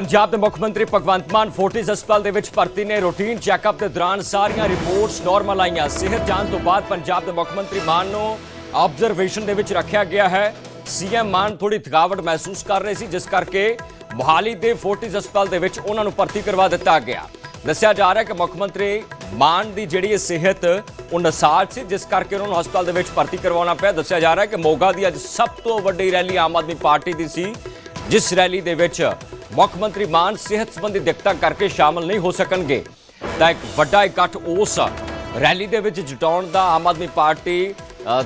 ਪੰਜਾਬ ਦੇ ਮੁੱਖ ਮੰਤਰੀ ਭਗਵੰਤ ਮਾਨ ਫੋਰਟਿਸ ਹਸਪਤਾਲ ਦੇ ਵਿੱਚ ਭਰਤੀ ਨੇ ਰੂਟੀਨ ਚੈੱਕਅਪ ਦੇ ਦੌਰਾਨ ਸਾਰੀਆਂ ਰਿਪੋਰਟਸ ਨਾਰਮਲ ਆਈਆਂ। ਸਿਹਤ ਜਾਣ ਤੋਂ ਬਾਅਦ ਪੰਜਾਬ ਦੇ ਮੁੱਖ ਮੰਤਰੀ ਮਾਨ ਨੂੰ ਆਬਜ਼ਰਵੇਸ਼ਨ ਦੇ ਵਿੱਚ ਰੱਖਿਆ ਗਿਆ ਹੈ। ਸੀਐਮ ਮਾਨ ਥੋੜੀ ਥਕਾਵਟ ਮਹਿਸੂਸ ਕਰ ਰਹੇ ਸੀ, ਜਿਸ ਕਰਕੇ ਮੋਹਾਲੀ ਦੇ ਫੋਰਟਿਸ ਹਸਪਤਾਲ ਦੇ ਵਿੱਚ ਉਹਨਾਂ ਨੂੰ ਭਰਤੀ ਕਰਵਾ ਦਿੱਤਾ ਗਿਆ। ਦੱਸਿਆ ਜਾ ਰਿਹਾ ਕਿ ਮੁੱਖ ਮੰਤਰੀ ਮਾਨ ਦੀ ਜਿਹੜੀ ਇਹ ਸਿਹਤ, ਉਹ ਨਸਾਜ ਸੀ, ਜਿਸ ਕਰਕੇ ਉਹਨਾਂ ਨੂੰ ਹਸਪਤਾਲ ਦੇ ਵਿੱਚ ਭਰਤੀ ਕਰਵਾਉਣਾ ਪਿਆ। ਦੱਸਿਆ ਜਾ ਰਿਹਾ ਕਿ ਮੋਗਾ ਦੀ ਅੱਜ ਸਭ ਤੋਂ ਵੱਡੀ ਰੈਲੀ ਆਮ ਆਦਮੀ ਪਾਰਟੀ ਦੀ ਸੀ, ਜਿਸ ਰੈਲੀ ਦੇ ਵਿੱਚ ਮੁੱਖ ਮੰਤਰੀ ਮਾਨ ਸਿਹਤ ਸੰਬੰਧੀ ਦਿੱਕਤਾਂ ਕਰਕੇ ਸ਼ਾਮਲ ਨਹੀਂ ਹੋ ਸਕਣਗੇ। ਤਾਂ ਇੱਕ ਵੱਡਾ ਇਕੱਠ ਉਸ ਰੈਲੀ ਦੇ ਵਿੱਚ ਜੁਟਾਉਣ ਦਾ ਆਮ ਆਦਮੀ ਪਾਰਟੀ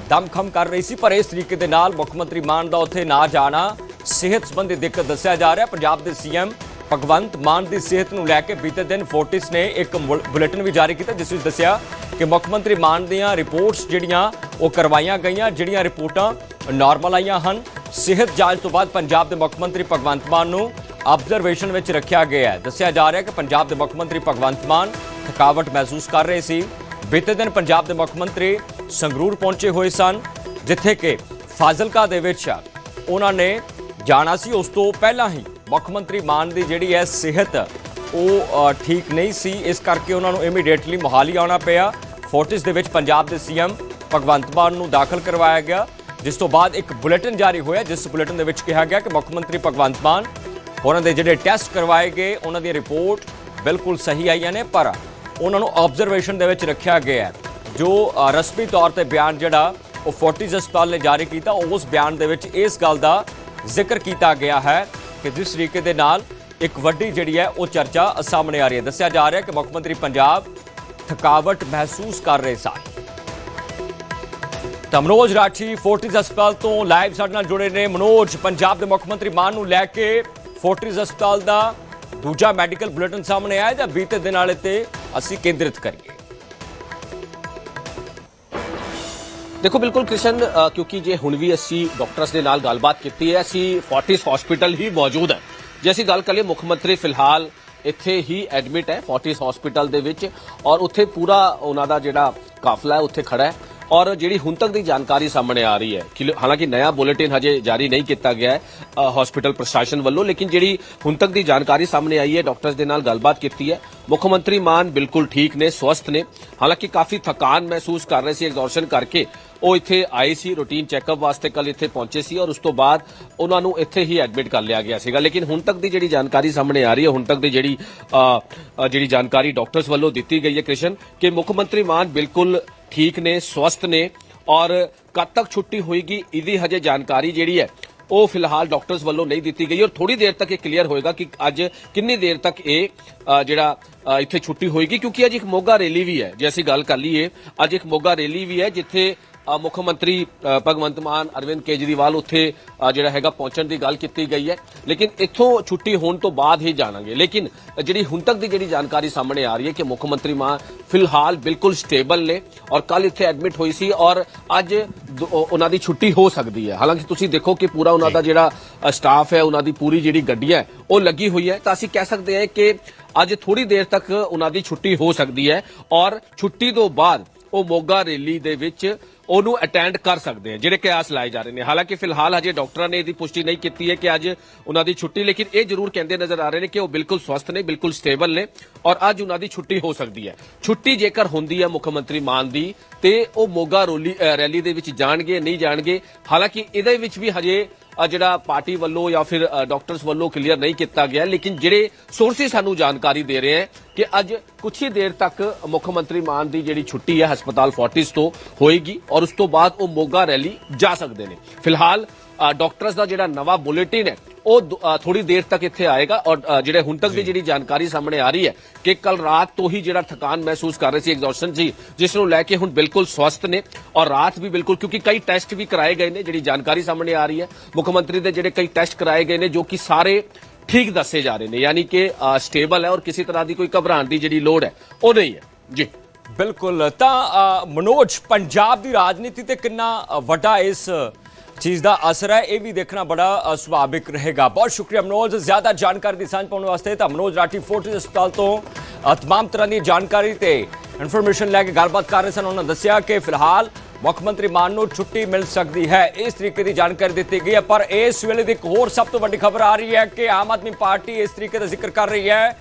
ਦਮਖਮ ਕਰ ਰਹੀ ਸੀ, ਪਰ ਇਸ ਤਰੀਕੇ ਦੇ ਨਾਲ ਮੁੱਖ ਮੰਤਰੀ ਮਾਨ ਦਾ ਉੱਥੇ ਨਾ ਜਾਣਾ ਸਿਹਤ ਸੰਬੰਧੀ ਦਿੱਕਤ ਦੱਸਿਆ ਜਾ ਰਿਹਾ। ਪੰਜਾਬ ਦੇ ਸੀਐਮ ਭਗਵੰਤ ਮਾਨ ਦੀ ਸਿਹਤ ਨੂੰ ਲੈ ਕੇ ਬੀਤੇ ਦਿਨ ਫੋਰਟਿਸ ਨੇ ਇੱਕ ਬੁਲ- ਬੁਲੇਟਿਨ ਵੀ ਜਾਰੀ ਕੀਤਾ, ਜਿਸ ਵਿੱਚ ਦੱਸਿਆ ਕਿ ਮੁੱਖ ਮੰਤਰੀ ਮਾਨ ਦੀਆਂ ਰਿਪੋਰਟਸ ਜਿਹੜੀਆਂ ਉਹ ਕਰਵਾਈਆਂ ਗਈਆਂ, ਜਿਹੜੀਆਂ ਰਿਪੋਰਟਾਂ ਨਾਰਮਲ ਆਈਆਂ ਹਨ। ਸਿਹਤ ਜਾਂਚ ਤੋਂ ਬਾਅਦ ਪੰਜਾਬ ਦੇ ਮੁੱਖ ਮੰਤਰੀ ਭਗਵੰਤ ਮਾਨ ਨੂੰ ਆਬਜ਼ਰਵੇਸ਼ਨ ਵਿੱਚ ਰੱਖਿਆ ਗਿਆ ਹੈ। ਦੱਸਿਆ ਜਾ ਰਿਹਾ ਹੈ ਕਿ ਪੰਜਾਬ ਦੇ ਮੁੱਖ ਮੰਤਰੀ ਭਗਵੰਤ ਮਾਨ ਥਕਾਵਟ ਮਹਿਸੂਸ ਕਰ ਰਹੇ ਸੀ। ਬੀਤੇ ਦਿਨ ਪੰਜਾਬ ਦੇ ਮੁੱਖ ਮੰਤਰੀ ਸੰਗਰੂਰ ਪਹੁੰਚੇ ਹੋਏ ਸਨ, ਜਿੱਥੇ ਕਿ ਫਾਜ਼ਿਲਕਾ ਦੇ ਵਿੱਚ ਉਹਨਾਂ ਨੇ ਜਾਣਾ ਸੀ। ਉਸ ਤੋਂ ਪਹਿਲਾਂ ਹੀ ਮੁੱਖ ਮੰਤਰੀ ਮਾਨ ਦੀ ਜਿਹੜੀ ਹੈ ਸਿਹਤ, ਉਹ ਠੀਕ ਨਹੀਂ ਸੀ। ਇਸ ਕਰਕੇ ਉਹਨਾਂ ਨੂੰ ਇਮੀਡੀਏਟਲੀ ਮੋਹਾਲੀ ਆਉਣਾ ਪਿਆ। ਫੋਰਟਿਸ ਦੇ ਵਿੱਚ ਪੰਜਾਬ ਦੇ ਸੀਐਮ ਭਗਵੰਤ ਮਾਨ ਨੂੰ ਦਾਖਲ ਕਰਵਾਇਆ ਗਿਆ। ਜਿਸ ਤੋਂ ਬਾਅਦ ਇੱਕ ਬੁਲੇਟਿਨ ਜਾਰੀ ਹੋਇਆ, ਜਿਸ ਬੁਲੇਟਿਨ ਦੇ ਵਿੱਚ ਕਿਹਾ ਗਿਆ ਕਿ ਮੁੱਖ ਮੰਤਰੀ ਭਗਵੰਤ ਮਾਨ ਉਹਨਾਂ ਦੇ ਜਿਹੜੇ ਟੈਸਟ ਕਰਵਾਏ ਗਏ ਉਹਨਾਂ ਦੀ ਰਿਪੋਰਟ ਬਿਲਕੁਲ ਸਹੀ ਆਈਆਂ ਨੇ ਪਰ ਉਹਨਾਂ ਨੂੰ ਆਬਜ਼ਰਵੇਸ਼ਨ ਦੇ ਵਿੱਚ ਰੱਖਿਆ ਗਿਆ ਹੈ ਜੋ ਰਸਮੀ ਤੌਰ ਤੇ ਬਿਆਨ ਜਿਹੜਾ ਉਹ ਫੋਰਟਿਸ ਹਸਪਤਾਲ ਨੇ ਜਾਰੀ ਕੀਤਾ ਉਸ ਬਿਆਨ ਦੇ ਵਿੱਚ ਇਸ ਗੱਲ ਦਾ ਜ਼ਿਕਰ ਕੀਤਾ ਗਿਆ ਹੈ ਕਿ ਜਿਸ ਤਰੀਕੇ ਦੇ ਨਾਲ ਇੱਕ ਵੱਡੀ ਜਿਹੜੀ ਹੈ ਉਹ ਚਰਚਾ ਸਾਹਮਣੇ ਆ ਰਹੀ ਹੈ ਦੱਸਿਆ ਜਾ ਰਿਹਾ ਹੈ ਕਿ ਮੁੱਖ ਮੰਤਰੀ ਪੰਜਾਬ ਥਕਾਵਟ ਮਹਿਸੂਸ ਕਰ ਰਹੇ ਸਨ ਤਾਂ ਮਨੋਜ ਰਾਠੀ ਫੋਰਟਿਸ ਹਸਪਤਾਲ ਤੋਂ ਲਾਈਵ ਸਾਡੇ ਨਾਲ ਜੁੜੇ ਨੇ ਮਨੋਜ ਪੰਜਾਬ ਦੇ ਮੁੱਖ ਮੰਤਰੀ ਮਾਨ ਨੂੰ ਲੈ ਕੇ ਫੋਰਟਿਸ ਹਸਪਤਾਲ ਦਾ ਦੂਜਾ ਮੈਡੀਕਲ ਬੁਲੇਟਿਨ ਸਾਹਮਣੇ ਆਇਆ ਜਾਂ ਬੀਤੇ ਦਿਨ ਵਾਲੇ ਤੇ ਅਸੀਂ ਕੇਂਦਰਿਤ ਕਰੀਏ। ਦੇਖੋ, ਬਿਲਕੁਲ ਕ੍ਰਿਸ਼ਨ ਕਿਉਂਕਿ ਜੇ ਹੁਣ ਵੀ ਅਸੀਂ ਡਾਕਟਰਸ ਦੇ ਨਾਲ ਗੱਲਬਾਤ ਕੀਤੀ ਹੈ, ਅਸੀਂ ਫੋਰਟਿਸ ਹਸਪੀਟਲ ਹੀ ਮੌਜੂਦ ਹੈ। ਜੇ ਅਸੀਂ ਗੱਲ ਕਰੀਏ, ਮੁੱਖ ਮੰਤਰੀ ਫਿਲਹਾਲ ਇੱਥੇ ਹੀ ਐਡਮਿਟ ਹੈ ਫੋਰਟਿਸ ਹਸਪੀਟਲ ਦੇ ਵਿੱਚ ਔਰ ਉੱਥੇ ਪੂਰਾ ਉਹਨਾਂ ਦਾ ਜਿਹੜਾ ਕਾਫਲਾ ਹੈ, ਉੱਥੇ ਖੜਾ ਹੈ। ਔਰ ਜਿਹੜੀ ਹੁਣ ਤੱਕ ਦੀ ਜਾਣਕਾਰੀ ਸਾਹਮਣੇ ਆ ਰਹੀ ਹੈ, ਕਿ ਹਾਲਾਂਕਿ ਨਵਾਂ ਬੁਲੇਟਿਨ ਹਜੇ ਜਾਰੀ ਨਹੀਂ ਕੀਤਾ ਗਿਆ ਹੈ ਹਸਪੀਟਲ ਪ੍ਰਸ਼ਾਸਨ ਵੱਲੋਂ, ਲੇਕਿਨ ਜਿਹੜੀ ਹੁਣ ਤੱਕ ਦੀ ਜਾਣਕਾਰੀ ਸਾਹਮਣੇ ਆਈ ਹੈ ਡਾਕਟਰਸ ਦੇ ਨਾਲ ਗੱਲਬਾਤ ਕੀਤੀ ਹੈ। ਮੁੱਖ ਮੰਤਰੀ ਮਾਨ ਬਿਲਕੁਲ ਠੀਕ ਨੇ, ਸਵਸਥ ਨੇ। ਹਾਲਾਂਕਿ ਕਾਫੀ ਥਕਾਨ ਮਹਿਸੂਸ ਕਰ ਰਹੇ ਸੀ ਐਗਜ਼ੌਰਸ਼ਨ ਕਰਕੇ। ਉਹ ਇੱਥੇ ਆਏ ਸੀ ਰੂਟੀਨ ਚੈੱਕਅਪ ਵਾਸਤੇ ਕੱਲ ਇੱਥੇ ਪਹੁੰਚੇ ਸੀ ਔਰ ਉਸ ਤੋਂ ਬਾਅਦ ਉਹਨਾਂ ਨੂੰ ਇੱਥੇ ਹੀ ਐਡਮਿਟ ਕਰ ਲਿਆ ਗਿਆ ਸੀਗਾ। ਲੇਕਿਨ ਹੁਣ ਤੱਕ ਦੀ ਜਿਹੜੀ ਜਾਣਕਾਰੀ ਸਾਹਮਣੇ ਆ ਰਹੀ ਹੈ, ਹੁਣ ਤੱਕ ਦੀ ਜਿਹੜੀ ਜਿਹੜੀ ਜਾਣਕਾਰੀ ਡਾਕਟਰਸ ਵੱਲੋਂ ਦਿੱਤੀ ਗਈ ਹੈ, ਕ੍ਰਿਸ਼ਨ, ਕਿ ਮੁੱਖ ਮੰਤਰੀ ਮਾਨ ਬਿਲਕੁਲ ਠੀਕ ਨੇ, ਸਵਸਥ ਨੇ ਔਰ ਕਦ ਤੱਕ ਛੁੱਟੀ ਹੋਏਗੀ ਇਹਦੀ ਹਜੇ ਜਾਣਕਾਰੀ ਜਿਹੜੀ ਹੈ, ਉਹ ਫਿਲਹਾਲ ਡਾਕਟਰਸ ਵੱਲੋਂ ਨਹੀਂ ਦਿੱਤੀ ਗਈ ਔਰ ਥੋੜੀ ਦੇਰ ਤੱਕ ਇਹ ਕਲੀਅਰ ਹੋਏਗਾ ਕਿ ਅੱਜ ਕਿੰਨੀ ਦੇਰ ਤੱਕ ਇਹ ਜਿਹੜਾ ਇੱਥੇ ਛੁੱਟੀ ਹੋਏਗੀ ਕਿਉਂਕਿ ਅੱਜ ਇੱਕ ਮੋਗਾ ਰੈਲੀ ਵੀ ਹੈ। ਜੇ ਅਸੀਂ ਗੱਲ ਕਰ ਲਈਏ, ਅੱਜ ਇੱਕ ਮੋਗਾ ਰੈਲੀ ਵੀ ਹੈ ਜਿੱਥੇ ਮੁੱਖ ਮੰਤਰੀ ਭਗਵੰਤ ਮਾਨ ਅਰਵਿੰਦ ਕੇਜਰੀਵਾਲ ਉੱਥੇ ਜਿਹੜਾ ਹੈਗਾ ਪਹੁੰਚਣ ਦੀ ਗੱਲ ਕੀਤੀ ਗਈ ਹੈ। ਲੇਕਿਨ ਇੱਥੋਂ ਛੁੱਟੀ ਹੋਣ ਤੋਂ ਬਾਅਦ ਹੀ ਜਾਣਾਂਗੇ। ਲੇਕਿਨ ਜਿਹੜੀ ਹੁਣ ਤੱਕ ਦੀ ਜਿਹੜੀ ਜਾਣਕਾਰੀ ਸਾਹਮਣੇ ਆ ਰਹੀ ਹੈ ਕਿ ਮੁੱਖ ਮੰਤਰੀ ਮਾਨ ਫਿਲਹਾਲ ਬਿਲਕੁਲ ਸਟੇਬਲ ਨੇ ਔਰ ਕੱਲ ਇੱਥੇ ਐਡਮਿਟ ਹੋਈ ਸੀ ਔਰ ਅੱਜ ਉਹਨਾਂ ਦੀ ਛੁੱਟੀ ਹੋ ਸਕਦੀ ਹੈ। ਹਾਲਾਂਕਿ ਤੁਸੀਂ ਦੇਖੋ ਕਿ ਪੂਰਾ ਉਹਨਾਂ ਦਾ ਜਿਹੜਾ ਸਟਾਫ ਹੈ ਉਹਨਾਂ ਦੀ ਪੂਰੀ ਜਿਹੜੀ ਗੱਡੀਆਂ ਹੈ ਉਹ ਲੱਗੀ ਹੋਈ ਹੈ। ਤਾਂ ਅਸੀਂ ਕਹਿ ਸਕਦੇ ਹਾਂ ਕਿ ਅੱਜ ਥੋੜੀ ਦੇਰ ਤੱਕ ਉਹਨਾਂ ਦੀ ਛੁੱਟੀ ਹੋ ਸਕਦੀ ਹੈ ਔਰ ਛੁੱਟੀ ਤੋਂ ਬਾਅਦ ਉਹ ਮੋਗਾ ਰੈਲੀ ਦੇ ਵਿੱਚ ਉਹਨੂੰ ਅਟੈਂਡ ਕਰ ਸਕਦੇ ਆ, ਜਿਹੜੇ ਕਿਆਸ ਲਾਏ ਜਾ ਰਹੇ ਨੇ। ਹਾਲਾਂਕਿ ਫਿਲਹਾਲ ਹਜੇ ਡਾਕਟਰਾਂ ਨੇ ਇਹਦੀ ਪੁਸ਼ਟੀ ਨਹੀਂ ਕੀਤੀ ਹੈ ਕਿ ਅੱਜ ਉਹਨਾਂ ਦੀ ਛੁੱਟੀ, ਲੇਕਿਨ ਇਹ ਜ਼ਰੂਰ ਕਹਿੰਦੇ ਨਜ਼ਰ ਆ ਰਹੇ ਨੇ ਕਿ ਉਹ ਬਿਲਕੁਲ ਸਵਸਥ ਨੇ, ਬਿਲਕੁਲ ਸਟੇਬਲ ਨੇ ਔਰ ਅੱਜ ਉਹਨਾਂ ਦੀ ਛੁੱਟੀ ਹੋ ਸਕਦੀ ਹੈ। ਛੁੱਟੀ ਜੇਕਰ ਹੁੰਦੀ ਹੈ ਮੁੱਖ ਮੰਤਰੀ ਮਾਨ ਦੀ, ਤੇ ਉਹ ਮੋਗਾ ਰੋਲੀ ਰੈਲੀ ਦੇ ਵਿੱਚ ਜਾਣਗੇ, ਨਹੀਂ ਜਾਣਗੇ। ਹਾਲਾਂਕਿ ਇਹਦੇ ਵਿੱਚ ਵੀ ਹਜੇ ਜਿਹੜਾ ਪਾਰਟੀ ਵੱਲੋਂ ਜਾਂ ਫਿਰ ਡਾਕਟਰਸ ਵੱਲੋਂ ਕਲੀਅਰ ਨਹੀਂ ਕੀਤਾ ਗਿਆ। ਲੇਕਿਨ ਜਿਹੜੇ ਸੋਰਸਿਸ ਸਾਨੂੰ ਜਾਣਕਾਰੀ ਦੇ ਰਹੇ ਹੈ ਕਿ ਅੱਜ ਕੁਝ ਹੀ ਦੇਰ ਤੱਕ ਮੁੱਖ ਮੰਤਰੀ ਮਾਨ ਦੀ ਜਿਹੜੀ ਛੁੱਟੀ ਹੈ ਹਸਪਤਾਲ ਫੋਰਟਿਸ ਤੋਂ ਹੋਏਗੀ ਔਰ ਉਸ ਤੋਂ ਬਾਅਦ ਉਹ ਮੋਗਾ ਰੈਲੀ ਜਾ ਸਕਦੇ ਨੇ। ਫਿਲਹਾਲ ਡਾਕਟਰਸ ਦਾ ਜਿਹੜਾ ਨਵਾਂ ਬੁਲੇਟਿਨ ਹੈ ਉਹ ਥੋੜੀ ਦੇਰ ਤੱਕ ਇੱਥੇ ਆਏਗਾ ਔਰ ਜਿਹੜੇ ਹੁਣ ਤੱਕ ਦੀ ਜਿਹੜੀ ਜਾਣਕਾਰੀ ਸਾਹਮਣੇ ਆ ਰਹੀ ਹੈ ਕਿ ਕੱਲ ਰਾਤ ਤੋਂ ਹੀ ਜਿਹੜਾ ਥਕਾਨ ਮਹਿਸੂਸ ਕਰ ਰਹੇ ਸੀ ਐਗਜ਼ੌਰਸ਼ਨ ਸੀ ਜਿਸ ਨੂੰ ਲੈ ਕੇ ਹੁਣ ਬਿਲਕੁਲ ਸਵਸਥ ਨੇ ਔਰ ਰਾਤ ਵੀ ਬਿਲਕੁਲ ਕਿਉਂਕਿ ਕਈ ਟੈਸਟ ਵੀ ਕਰਾਏ ਗਏ ਨੇ ਜਿਹੜੀ ਜਾਣਕਾਰੀ ਸਾਹਮਣੇ ਆ ਰਹੀ ਹੈ। ਮੁੱਖ ਮੰਤਰੀ ਦੇ ਜਿਹੜੇ ਕਈ ਟੈਸਟ ਕਰਾਏ ਗਏ ਨੇ ਜੋ ਕਿ ਸਾਰੇ ਠੀਕ ਦੱਸੇ ਜਾ ਰਹੇ ਨੇ ਯਾਨੀ ਕਿ ਸਟੇਬਲ ਹੈ ਔਰ ਕਿਸੇ ਤਰ੍ਹਾਂ ਦੀ ਕੋਈ ਘਬਰਾਉਣ ਦੀ ਜਿਹੜੀ ਲੋੜ ਹੈ ਉਹ ਨਹੀਂ ਹੈ। ਜੀ। ਬਿਲਕੁਲ ਤਾਂ ਮਨੋਜ ਪੰਜਾਬ ਦੀ ਰਾਜਨੀਤੀ ਤੇ ਕਿੰਨਾ ਵੱਡਾ ਇਸ ਚੀਜ਼ ਦਾ ਅਸਰ ਹੈ ਇਹ ਵੀ ਦੇਖਣਾ ਬੜਾ ਸੁਭਾਵਿਕ ਰਹੇਗਾ। ਬਹੁਤ ਸ਼ੁਕਰੀਆ ਮਨੋਜ ਜ਼ਿਆਦਾ ਜਾਣਕਾਰੀ ਦੀ ਸਾਂਝ ਪਾਉਣ ਵਾਸਤੇ ਤਾਂ ਮਨੋਜ ਰਾਠੀ ਫੋਰਟਿਸ ਹਸਪਤਾਲ ਤੋਂ ਅ, ਤਮਾਮ ਤਰ੍ਹਾਂ ਦੀ ਜਾਣਕਾਰੀ ਤੇ ਇਨਫੋਰਮੇਸ਼ਨ ਲੈ ਕੇ ਗੱਲਬਾਤ ਕਰ ਰਹੇ ਸਨ। ਉਹਨਾਂ ਦੱਸਿਆ ਕਿ ਫਿਲਹਾਲ ਮੁੱਖ ਮੰਤਰੀ ਮਾਨ ਨੂੰ ਛੁੱਟੀ ਮਿਲ ਸਕਦੀ ਹੈ। ਇਸ ਤਰੀਕੇ ਦੀ ਜਾਣਕਾਰੀ ਦਿੱਤੀ ਗਈ ਹੈ ਪਰ ਇਸ ਵੇਲੇ ਦੀ ਇੱਕ ਹੋਰ ਸਭ ਤੋਂ ਵੱਡੀ ਖਬਰ ਆ ਰਹੀ ਹੈ ਕਿ ਆਮ ਆਦਮੀ ਪਾਰਟੀ ਇਸ ਤਰੀਕੇ ਦਾ ਜ਼ਿਕਰ ਕਰ ਰਹੀ ਹੈ।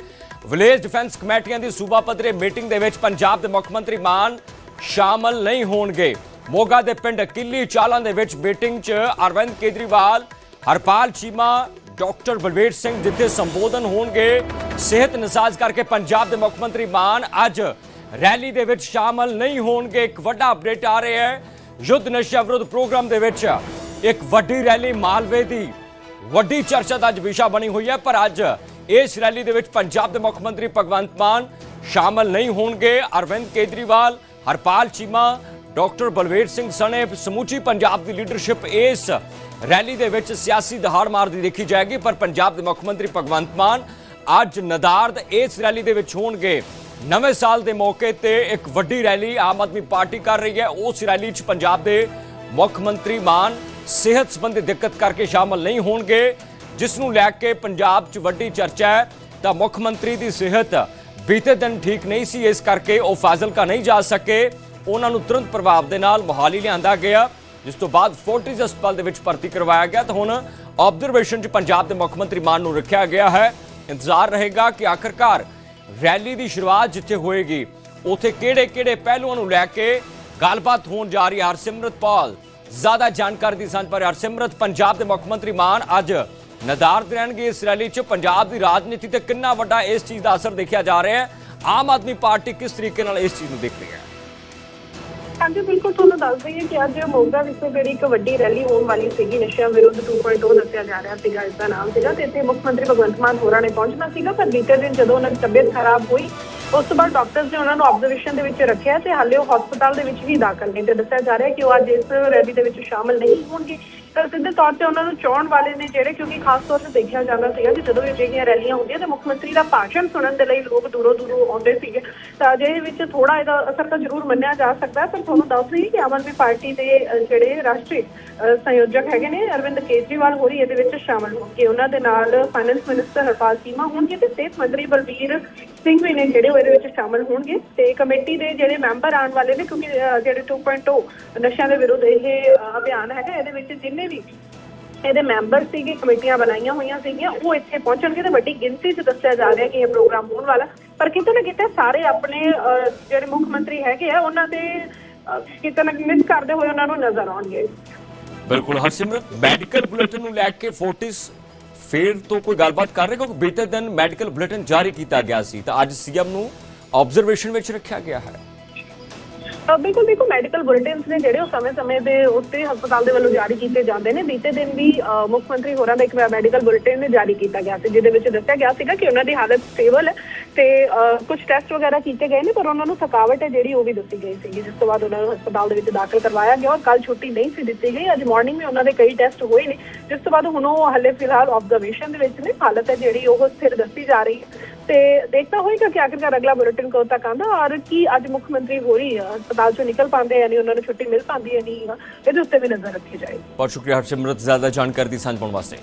ਵਿਲੇਜ ਡਿਫੈਂਸ ਕਮੇਟੀਆਂ ਦੀ ਸੂਬਾ ਪੱਧਰੀ ਮੀਟਿੰਗ ਦੇ ਵਿੱਚ ਪੰਜਾਬ ਦੇ ਮੁੱਖ ਮੰਤਰੀ ਮਾਨ ਸ਼ਾਮਲ ਨਹੀਂ ਹੋਣਗੇ। ਮੋਗਾ ਦੇ ਪਿੰਡ ਕਿੱਲੀ ਚਾਲਾਂ ਦੇ ਵਿੱਚ ਮੀਟਿੰਗ 'ਚ ਅਰਵਿੰਦ ਕੇਜਰੀਵਾਲ, ਹਰਪਾਲ ਚੀਮਾ, ਡਾਕਟਰ ਬਲਵੀਰ ਸਿੰਘ ਜਿੱਥੇ ਸੰਬੋਧਨ ਹੋਣਗੇ। ਸਿਹਤ ਨਸਾਜ਼ ਕਰਕੇ ਪੰਜਾਬ ਦੇ ਮੁੱਖ ਮੰਤਰੀ ਮਾਨ ਅੱਜ ਰੈਲੀ ਦੇ ਵਿੱਚ ਸ਼ਾਮਲ ਨਹੀਂ ਹੋਣਗੇ। ਇੱਕ ਵੱਡਾ ਅਪਡੇਟ ਆ ਰਿਹਾ ਹੈ। ਯੁੱਧ ਨਸ਼ਾ ਵਿਰੋਧ ਪ੍ਰੋਗਰਾਮ ਦੇ ਵਿੱਚ ਇੱਕ ਵੱਡੀ ਰੈਲੀ ਮਾਲਵੇ ਦੀ। ਵੱਡੀ ਚਰਚਾ ਦਾ ਅੱਜ ਵਿਸ਼ਾ ਬਣੀ ਹੋਈ ਹੈ, ਪਰ ਅੱਜ ਇਸ ਰੈਲੀ ਦੇ ਵਿੱਚ ਪੰਜਾਬ ਦੇ ਮੁੱਖ ਮੰਤਰੀ ਭਗਵੰਤ ਮਾਨ ਸ਼ਾਮਲ ਨਹੀਂ ਹੋਣਗੇ। ਅਰਵਿੰਦ ਕੇਜਰੀਵਾਲ, ਹਰਪਾਲ ਚੀਮਾ ਡਾਕਟਰ ਬਲਵੀਰ ਸਿੰਘ ਸਣੇ ਸਮੂਚੀ ਪੰਜਾਬ ਦੀ ਲੀਡਰਸ਼ਿਪ ਇਸ ਰੈਲੀ ਦੇ ਵਿੱਚ ਸਿਆਸੀ ਦਹਾੜ ਮਾਰਦੀ ਦੇਖੀ ਜਾਏਗੀ, ਪਰ ਪੰਜਾਬ ਦੇ ਮੁੱਖ ਮੰਤਰੀ ਭਗਵੰਤ ਮਾਨ ਅੱਜ ਨਦਾਰਦ ਇਸ ਰੈਲੀ ਦੇ ਵਿੱਚ ਹੋਣਗੇ। ਨਵੇਂ ਸਾਲ ਦੇ ਮੌਕੇ ਤੇ ਇੱਕ ਵੱਡੀ ਰੈਲੀ ਆਮ ਆਦਮੀ ਪਾਰਟੀ ਕਰ ਰਹੀ ਹੈ। ਉਸ ਰੈਲੀ 'ਚ ਪੰਜਾਬ ਦੇ ਮੁੱਖ ਮੰਤਰੀ ਮਾਨ ਸਿਹਤ ਸੰਬੰਧੀ ਦਿੱਕਤ ਕਰਕੇ ਸ਼ਾਮਲ ਨਹੀਂ ਹੋਣਗੇ, ਜਿਸ ਨੂੰ ਲੈ ਕੇ ਪੰਜਾਬ 'ਚ ਵੱਡੀ ਚਰਚਾ ਹੈ। ਤਾਂ ਮੁੱਖ ਮੰਤਰੀ ਦੀ ਸਿਹਤ ਬੀਤੇ ਦਿਨ ਠੀਕ ਨਹੀਂ ਸੀ, ਇਸ ਕਰਕੇ ਉਹ ਫਾਜ਼ਿਲਕਾ ਨਹੀਂ ਜਾ ਸਕੇ। ਉਹਨਾਂ ਨੂੰ ਤੁਰੰਤ ਪ੍ਰਭਾਵ ਦੇ ਨਾਲ ਮੋਹਾਲੀ ਲਿਆਂਦਾ ਗਿਆ, ਜਿਸ ਤੋਂ ਬਾਅਦ ਫੋਰਟਿਸ ਹਸਪਤਾਲ ਦੇ ਵਿੱਚ ਭਰਤੀ ਕਰਵਾਇਆ ਗਿਆ। ਤਾਂ ਹੁਣ ਆਬਜ਼ਰਵੇਸ਼ਨ 'ਚ ਪੰਜਾਬ ਦੇ ਮੁੱਖ ਮੰਤਰੀ ਮਾਨ ਨੂੰ ਰੱਖਿਆ ਗਿਆ ਹੈ। ਇੰਤਜ਼ਾਰ ਰਹੇਗਾ ਕਿ ਆਖਰਕਾਰ ਰੈਲੀ ਦੀ ਸ਼ੁਰੂਆਤ ਜਿੱਥੇ ਹੋਏਗੀ, ਉਥੇ ਕਿਹੜੇ-ਕਿਹੜੇ ਪਹਿਲੂਆਂ ਨੂੰ ਲੈ ਕੇ ਗੱਲਬਾਤ ਹੋਣ ਜਾ ਰਹੀ ਹੈ। ਹਰਸਿਮਰਤ ਪਾਲ, ਜ਼ਿਆਦਾ ਜਾਣਕਾਰੀ ਦੀ ਸਾਂਝ ਪਰ ਹਰਸਿਮਰਤ, ਪੰਜਾਬ ਦੇ ਮੁੱਖ ਮੰਤਰੀ ਮਾਨ ਅੱਜ ਨਦਾਰਦ ਰਹਿਣਗੇ। ਇਸ ਰੈਲੀ 'ਚ ਪੰਜਾਬ ਦੀ ਰਾਜਨੀਤੀ ਤੇ ਕਿੰਨਾ ਵੱਡਾ ਇਸ ਚੀਜ਼ ਦਾ ਅਸਰ ਦੇਖਿਆ ਜਾ ਰਿਹਾ ਹੈ। ਆਮ ਆਦਮੀ ਪਾਰਟੀ ਕਿਸ ਤਰੀਕੇ ਨਾਲ ਇਸ ਚੀਜ਼ ਨੂੰ ਦੇਖ ਰਹੀ ਹੈ? ਹਾਂਜੀ, ਬਿਲਕੁਲ ਤੁਹਾਨੂੰ ਦੱਸ ਦਈਏ ਕਿ ਅੱਜ ਮੋਗਾ ਵਿਖੇ ਜਿਹੜੀ ਇੱਕ ਵੱਡੀ ਰੈਲੀ ਹੋਣ ਵਾਲੀ ਸੀਗੀ, ਨਸ਼ਿਆਂ ਵਿਰੁੱਧ 2.0 ਦੱਸਿਆ ਜਾ ਰਿਹਾ ਸੀਗਾ, ਇਸ ਦਾ ਨਾਮ ਸੀਗਾ ਤੇ ਇੱਥੇ ਮੁੱਖ ਮੰਤਰੀ ਭਗਵੰਤ ਮਾਨ ਹੋਰਾਂ ਨੇ ਪਹੁੰਚਣਾ ਸੀਗਾ, ਪਰ ਬੀਤੇ ਦਿਨ ਜਦੋਂ ਉਹਨਾਂ ਦੀ ਤਬੀਅਤ ਖਰਾਬ ਹੋਈ, ਉਸ ਤੋਂ ਬਾਅਦ ਡਾਕਟਰਸ ਨੇ ਉਹਨਾਂ ਨੂੰ ਆਬਜ਼ਰਵੇਸ਼ਨ ਦੇ ਵਿੱਚ ਰੱਖਿਆ ਤੇ ਹਾਲੇ ਉਹ ਹਸਪਤਾਲ ਦੇ ਵਿੱਚ ਵੀ ਦਾਖਲ ਨੇ ਤੇ ਦੱਸਿਆ ਜਾ ਰਿਹਾ ਕਿ ਉਹ ਅੱਜ ਇਸ ਰੈਲੀ ਦੇ ਵਿੱਚ ਸ਼ਾਮਲ ਨਹੀਂ ਹੋਣਗੇ। ਤਾਂ ਸਿੱਧੇ ਤੌਰ ਤੇ ਉਹਨਾਂ ਨੂੰ ਚਾਹਣ ਵਾਲੇ ਨੇ ਜਿਹੜੇ ਕਿਉਂਕਿ ਖਾਸ ਤੌਰ ਤੇ ਦੇਖਿਆ ਜਾਂਦਾ ਸੀਗਾ ਕਿ ਜਦੋਂ ਵੀ ਅਜਿਹੀਆਂ ਰੈਲੀਆਂ ਹੁੰਦੀਆਂ ਤੇ ਮੁੱਖ ਮੰਤਰੀ ਦਾ ਭਾਸ਼ਣ ਸੁਣਨ ਦੇ ਲਈ ਲੋਕ ਦੂਰੋਂ ਦੂਰੋਂ ਆਉਂਦੇ ਸੀਗੇ। ਤਾਂ ਅਜਿਹੇ ਵਿੱਚ ਥੋੜਾ ਇਹਦਾ ਅਸਰ ਤਾਂ ਜ਼ਰੂਰ ਮੰਨਿਆ ਜਾ ਸਕਦਾ ਪਰ ਤੁਹਾਨੂੰ ਦੱਸ ਰਹੀ ਕਿ ਆਮ ਆਦਮੀ ਪਾਰਟੀ ਦੇ ਜਿਹੜੇ ਰਾਸ਼ਟਰੀ ਅ, ਸੰਯੋਜਕ ਹੈਗੇ ਨੇ ਅਰਵਿੰਦ ਕੇਜਰੀਵਾਲ ਹੋਰੀ ਇਹਦੇ ਵਿੱਚ ਸ਼ਾਮਲ ਹੋਣਗੇ ਉਹਨਾਂ ਦੇ ਨਾਲ ਫਾਈਨੈਂਸ ਮਿਨਿਸਟਰ ਹਰਪਾਲ ਚੀਮਾ ਹੋਣਗੇ ਤੇ ਸਿਹਤ ਮੰਤਰੀ ਬਲਬੀਰ ਸਿੰਘ ਨੇ ਜਿਹੜੇ ਉਹ ਵਿੱਚ ਸ਼ਾਮਲ ਹੋਣਗੇ ਤੇ ਕਮੇਟੀ ਦੇ ਜਿਹੜੇ ਮੈਂਬਰ ਆਉਣ ਵਾਲੇ ਨੇ ਕਿਉਂਕਿ ਜਿਹੜੇ 2.0 ਨਸ਼ਿਆਂ ਦੇ ਵਿਰੁੱਧ ਇਹ ਅਭਿਆਨ ਹੈਗਾ, ਇਹਦੇ ਵਿੱਚ ਜਿੰਨੇ ਵੀ ਇਹਦੇ ਮੈਂਬਰ ਸੀਗੇ, ਕਮੇਟੀਆਂ ਬਣਾਈਆਂ ਹੋਈਆਂ ਸੀਗੀਆਂ, ਉਹ ਇੱਥੇ ਪਹੁੰਚਣਗੇ ਤੇ ਵੱਡੀ ਗਿਣਤੀ 'ਚ ਦੱਸਿਆ ਜਾ ਰਿਹਾ ਕਿ ਇਹ ਪ੍ਰੋਗਰਾਮ ਹੋਣ ਵਾਲਾ। ਪਰ ਕਿਤੇ ਨਾ ਕਿਤੇ ਸਾਰੇ ਆਪਣੇ ਜਿਹੜੇ ਮੁੱਖ ਮੰਤਰੀ ਹੈਗੇ ਆ, ਉਹਨਾਂ ਦੇ ਕਿਤੇ ਨਾ ਮਿਸ ਕਰਦੇ ਹੋਏ ਉਹਨਾਂ ਨੂੰ ਨਜ਼ਰ ਆਉਣਗੇ। ਬਿਲਕੁਲ, ਹਰਸਿਮਰਤ ਮੈਡੀਕਲ ਬੁਲੇਟਿਨ ਨੂੰ ਲੈ ਕੇ ਫੋਰਟਿਸ ਫੇਰ ਤੋਂ ਕੋਈ ਗੱਲਬਾਤ ਕਰ ਰਹੇ ਕਿਉਂਕਿ ਬੀਤੇ ਦਿਨ ਮੈਡੀਕਲ ਬੁਲੇਟਿਨ ਜਾਰੀ ਕੀਤਾ ਗਿਆ ਸੀ, ਤਾਂ ਅੱਜ ਸੀਐਮ ਨੂੰ ਆਬਜ਼ਰਵੇਸ਼ਨ ਵਿੱਚ ਰੱਖਿਆ ਗਿਆ ਹੈ। ਬਿਲਕੁਲ ਦੇਖੋ ਮੈਡੀਕਲ ਬੁਲੇਟਿਨਸ ਨੇ ਜਿਹੜੇ ਉਹ ਸਮੇਂ-ਸਮੇਂ ਦੇ ਉੱਤੇ ਹਸਪਤਾਲ ਦੇ ਵੱਲੋਂ ਜਾਰੀ ਕੀਤੇ ਜਾਂਦੇ ਨੇ। ਬੀਤੇ ਦਿਨ ਵੀ ਮੁੱਖ ਮੰਤਰੀ ਹੋਰਾਂ ਦਾ ਇੱਕ ਮੈਡੀਕਲ ਬੁਲੇਟਿਨ ਜਾਰੀ ਕੀਤਾ ਗਿਆ ਸੀ, ਜਿਹਦੇ ਵਿੱਚ ਦੱਸਿਆ ਗਿਆ ਸੀਗਾ ਕਿ ਉਹਨਾਂ ਦੀ ਹਾਲਤ ਸਟੇਬਲ ਹੈ। ਤੇ ਕੁਝ ਟੈਸਟ ਵਗੈਰਾ ਕੀਤੇ ਗਏ ਨੇ, ਪਰ ਉਹਨਾਂ ਨੂੰ ਥਕਾਵਟ ਹੈ ਜਿਹੜੀ, ਉਹ ਵੀ ਦੱਸੀ ਗਈ ਸੀ ਜਿਸ ਤੋਂ ਬਾਅਦ ਉਹਨਾਂ ਨੂੰ ਹਸਪਤਾਲ ਦੇ ਵਿੱਚ ਦਾਖਲ ਕਰਵਾਇਆ ਗਿਆ, ਔਰ ਕੱਲ ਛੁੱਟੀ ਨਹੀਂ ਸੀ ਦਿੱਤੀ ਗਈ। ਅੱਜ ਮਾਰਨਿੰਗ ਵੀ ਉਹਨਾਂ ਦੇ ਕਈ ਟੈਸਟ ਹੋਏ ਨੇ। ਜਿਸ ਤੋਂ ਬਾਅਦ ਹੁਣ ਉਹ ਹਲੇ ਫਿਲਹਾਲ ਆਬਜ਼ਰਵੇਸ਼ਨ ਦੇ ਵਿੱਚ ਨੇ। ਹਾਲਤ ਹੈ ਜਿਹੜੀ, ਉਹ ਸਥਿਰ ਦੱਸੀ ਜਾ ਰਹੀ ਹੈ। ਤੇ ਦੇਖਦਾ ਹੋਏਗਾ ਕਿ ਆਖਿਰਕਾਰ ਅਗਲਾ ਬੁਲੇਟਿਨ ਕਦੋਂ ਤੱਕ ਆਉਂਦਾ, ਔਰ ਕੀ ਅੱਜ ਮੁੱਖ ਮੰਤਰੀ ਹੋ ਰਹੀ ਹਸਪਤਾਲ ਚੋਂ ਨਿਕਲ ਪਾਉਂਦੇ ਯਾਨੀ ਉਹਨਾਂ ਨੂੰ ਛੁੱਟੀ ਮਿਲ ਪਾਉਂਦੀ ਹੈ ਨਹੀਂ, ਇਹਦੇ ਉੱਤੇ ਵੀ ਨਜ਼ਰ ਰੱਖੀ ਜਾਏਗੀ। ਬਹੁਤ ਸ਼ੁਕਰੀਆ ਹਰਸਿਮਰਤ, ਜ਼ਿਆਦਾ ਜਾਣਕਾਰੀ ਦੀ ਸਾਂਝ ਪਾਉਣ ਵਾਸਤੇ।